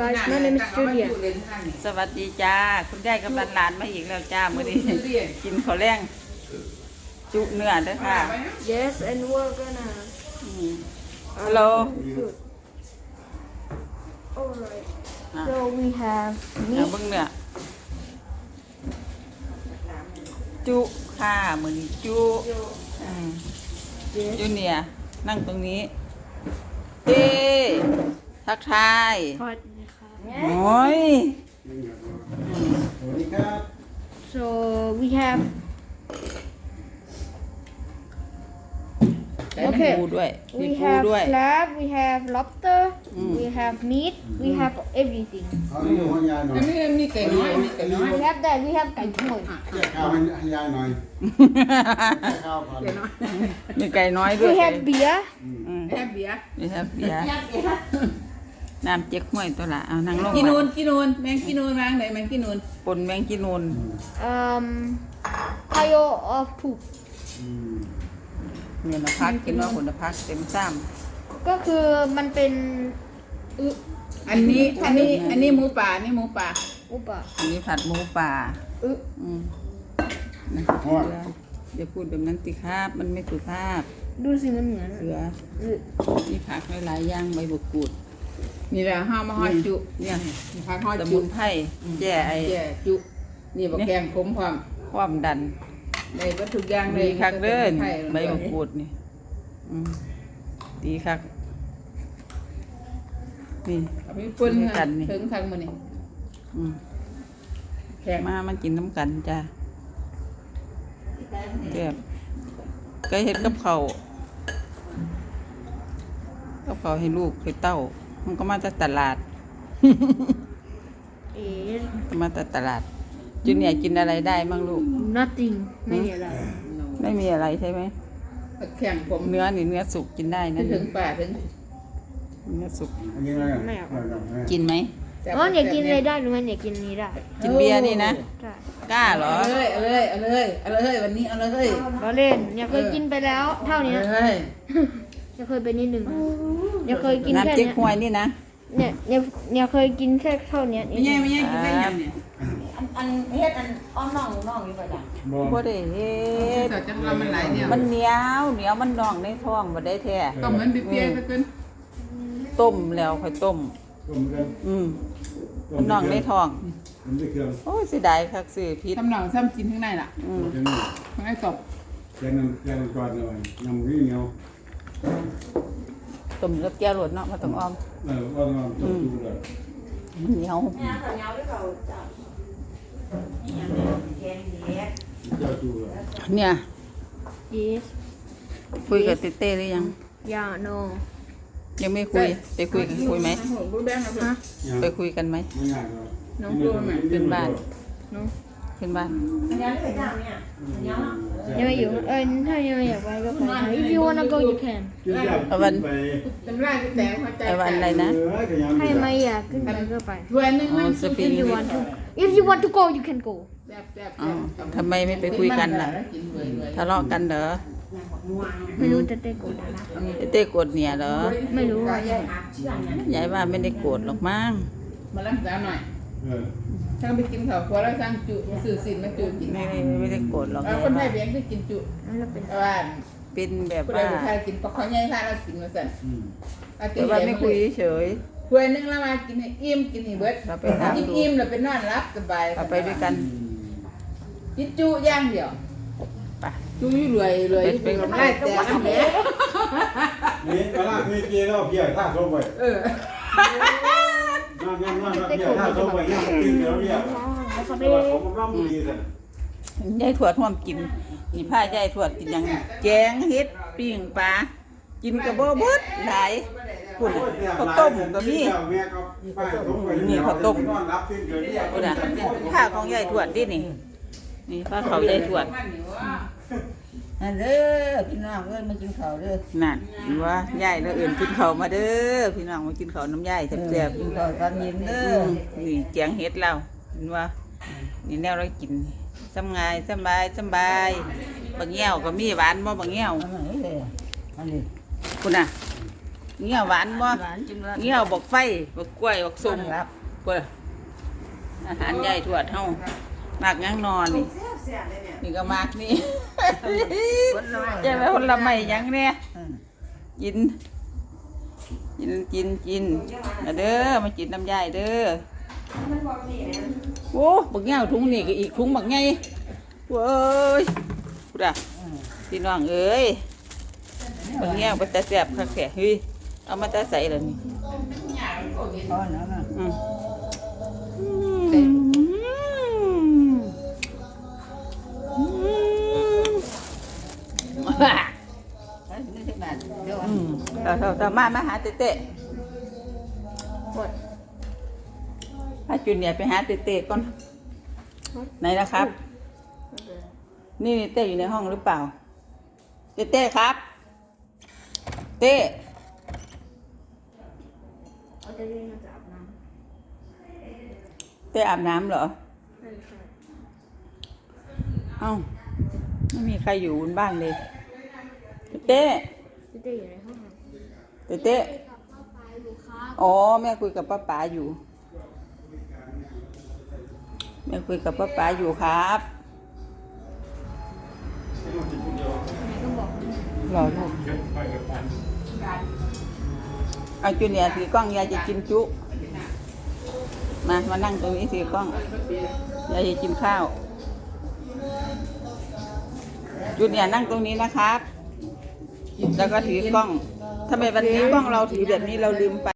guys. My name is Julia. สวัสดีจ้า คุณยายกับหลานๆมาอีกแล้วจ้ามื้อนี้กินข้าวแรงจุเนื้อเด้อค่ะ Yes, and we're gonna ฮัลโหล shoot. Alright. อะ So we have เนื้อ meat. เบิ่งเนื้อจุค่ะมื้อนี้จุอืม Yes. จูเนียร์นั่งตรงนี้เฮ้ทักทาย Hot. โอ้ยสวัสดีครับ So we have มี Okay. ปูด้วยมี we ปู have ด้วย crab, we have lobster, Mm. we have meat, we have everything. เอาเรื่องให้ยายหน่อยอันนี้มีไก่น้อยมีไก่น้อย We have that. We have kai thoi. แจกข้าวให้ให้ยายหน่อยแจกข้าวก่อนไก่น้อยมีไก่น้อยด้วย We have beer. อืมแอบเบียร์มีครับเบียร์ น้ำเจ๊กห้วยตัวละเอานั่งลงกินนูนมากินนูนแมงกินนูนวางไหนแมงกินนูนปนแมงกินูน Um, pile of poop. อืมเงินพักกินว่าผลพักเต็มซ้ก็คือมันเป็นอึอันนี้อันนี้อันนี้หมูป่านี่หมูป่าอุปะำอันนี้ผัดหมูป่า อึอืมเพราะว่าอย่าพูดแบบนั้นสิครับ มันไม่สุภาพดูสิมันเหมือนเสืออึมีผักหลายๆอย่างใบบุกกูด นี่แหละห้ามาฮอดจุเนี่ยนี่พักฮอดสจุมุนไพรแย่ไอแย่จุ นี่บอกแกงขมพร้อมความดันในวัตถุกอย่างเลดียคักเด้อนี่ใบใบมะกรูดนี่อืมดีคักนี่เอาไปปุ่นกันนี่ถึงทางมื้อนี่อืมแขกมามันกินน้ำกันจ้าแซ่บก็เฮ็ดกับเขาวกับเขาวให้ลูกให้เต้า มันก็มาจากตลาด เอ๊ะมาจากตลาด จูเนียร์กินอะไรได้มั่งลูก nothing ไม่มีอะไรไม่มีอะไรใช่ไหมแข็งผมเนื้อนี่เนื้อสุกกินได้นะถึงป่าถึงเนื้อสุก อันนี้อะไรอะไม่เอาไม่เอาไม่เอากินไหมอ๋ออยากกินอะไรได้หรือมันอยากกินนี้ได้กินเบียร์นี่นะใช่กล้าเหรอเอาเลยเอาเลยเอาเลยเอาเลยวันนี้เอาเลยเราเล่นเนี่ยเคยกินไปแล้ว เท่านี้ เอาเลยเนี่ยเคยไปนิดหนึ่งเนี่ยเคยกินแค่น้ำเจ๊กเนี้ยฮวยนี่นะเนี่ยเนี่ยเนี่ยเคยกินแค่เท่านี้ไม่ใช่ไม่ใช่กินได้ยังเนี่ยอันเฮ็ดอันอ้อมน้องน้องอยู่ประจังบ่บ่ได้เฮ็ที่ดสอดจังว่ามันหลายเนี่ยมันเหนียวเหนียวมันนองในท้องบ่ได้แท้ก็เหมือนเปียกๆก็ขึ้นต้มแล้วค่อยต้ม ต้มกันอืมมันนองในท้อง มันได้เครื่องโอ้ยเสียดายคักซื้อผิดทำหนังซ้ำกินข้างในล่ะอืมแกงนี่ข้างในตบแกงน้ำแกงน้ำก่อนเลยน้ำวิ่งเหนียว ต้มกับแก้วรสเนาะบ่ต้องอ้อมเออว่าน้ำต้มดูเลยมันเหนียวเนี่ยเขาเหนียวด้วยเขาจ้ะนี่ยังเนี่ยแกงเด็ดเจ้าดูเลยเนี่ย yes คุยกับเต้เต้หรือยัง yeah no ยังไม่คุยไปคุยกันคุยไหมบูแบงค์นะไปคุยกันไหมไม่ง่ายหรอกน้องดูไหมขึ้นบ้านขึ้นบ้านอันนี้ไม่ได้เนี่ยอัน นี้เนาะยังไม่อยู่เออถ้ายังไม่อยากไปก็ไป if you wanna go you can กินยาเอาวันไปจำได้แต่หัวใจไอ้วันอะไรนะเออขยันถ้าไม่อยากขึ้นไปก็ไปถ้วยนึงอ๋อมันสปริง if you want to if you want to go you can go แซ่บแซ่บอ๋อทำไมไม่ไปคุยกันล่ะกินเลยเลยทะเลาะกันเหรอ ไม่รู้จะเต้นกูได้นะเต้เต้โกรธเนี่ยเหรอไม่รู้ว่ายายหักเชื่อเนี่ยยายว่าไม่ได้โกรธหรอกมั้งมาล้างจานหน่อย เออช่างไปกินข้าวครัวแล้วช่างจุสื่อสินมาจุกินไม่ไม่ไม่ได้โกรธหรอกเอายายคนไทว่ายเบียงที่กินจุแล้วเป็นเอาว่าเป็นแบบผู้ใดว่าผู้ชายกินปลาข้าวใหญ่พาเรากินมาสั่นอืมเอากิแต่นว่าไม่คุยเฉยถ้วยนึงแล้วมากินให้อิ่มกินให้เบิดเราไปถามกินดูอิ่มแล้วไปนอนรับสบายเราไปด้วยกันกินจุอย่างเดียวไป จุยรวยรวยไปไปไล่แต่น้ำแหนนี่เวลามีเกียร์แล้วเพียท่าโซ่ไปเออ นั่งนั่งนั่งเพียาโซ่ไปนั่งกินเดี๋ยวเพียแต่ว่าผมก็ไม่ดีสิยายถวดห่วมกินนี่ผ้ายายถวดกินหยังแกงเฮ็ดปิ้งปลากินกระโบเบิดหลายปุ่นน่ะข้าวต้มก็มีนี่ข้าวต้มปุ่นน่ะผ้าของยายถวดดินี่นี่ผ้าเขายายถวดอั นเด้อพี่น้องเอ้ยมากินข้าวเด้อนั่นดูว่ายายแล้วเอื่นกินข้าวมาเด้อพี่น้องมากินข้าวน้ำยายแซ่บๆกินข้าวตอนเย็นเอเด้ออนี่แกงเฮ็ดเราเห็นว่านี่แนวเรากินสำงายสำบายสำบายบางแง่วก็มีหวานบ่บางแง่วอันไหนเลยอันนี้คุณน่ะเงี้ยวหวานบ่หวานจังเลยเงี้ยวบอกไฟบอกกล้วยบอกส้มครับเพิ่นอาหารใหญ่ทวดเฮามากหยังนอนนี่ แซ่บแซ่บเลยเนี่ยนี่ก็มากนี่คนละไม้ใช่ไหมคนละไม่หยังเนี่ยอืมกินกินกินกินมาเด้อมากินน้ำยายเด้อโอ้บักเงี้ยวถุงนี่ก็อีกถุงบักไงเว้ยพูดอะพี่น้องเอ้ยบักเงี้ยวมันจะแสบคักแสเฮ้ยเอามาจะใส่แล้วนี่พอแล้วนะอืม นี่สิบบาทเดี๋ยวอืมเราเราเรามามาหาเตเต้โอ้ยพาจุนเนี่ยร์ไปหาเตเต้ก่อนไหนนะครับ นี่เต้อยู่ในห้องหรือเปล่า เต้เต้ครับ เต้เอาจะเรียนมาจากอาบน้เต้อาบน้ำเหรอำใช่ใช่เอ้า ไม่มีใครอยู่บนบ้านเลย เต้พี่เต้อยู่ในห้องเต้เต้กับป้าปายอยู่ครับอ๋อแม่คุยกับป้าป๋าอยู่ แม่คุยกับป้าป๋าอยู่ครับก็บอกรอลูกเอาจูเนียร์ถือกล้องยายจะกินจุ มา มานั่งตรงนี้ถือกล้อง ยายจะกินข้าวจูเนียร์นั่งตรงนี้นะครับ แล้วก็ถือกล้องทำไมวันนี้กล้องเราถือแบบนี้เราลืมไป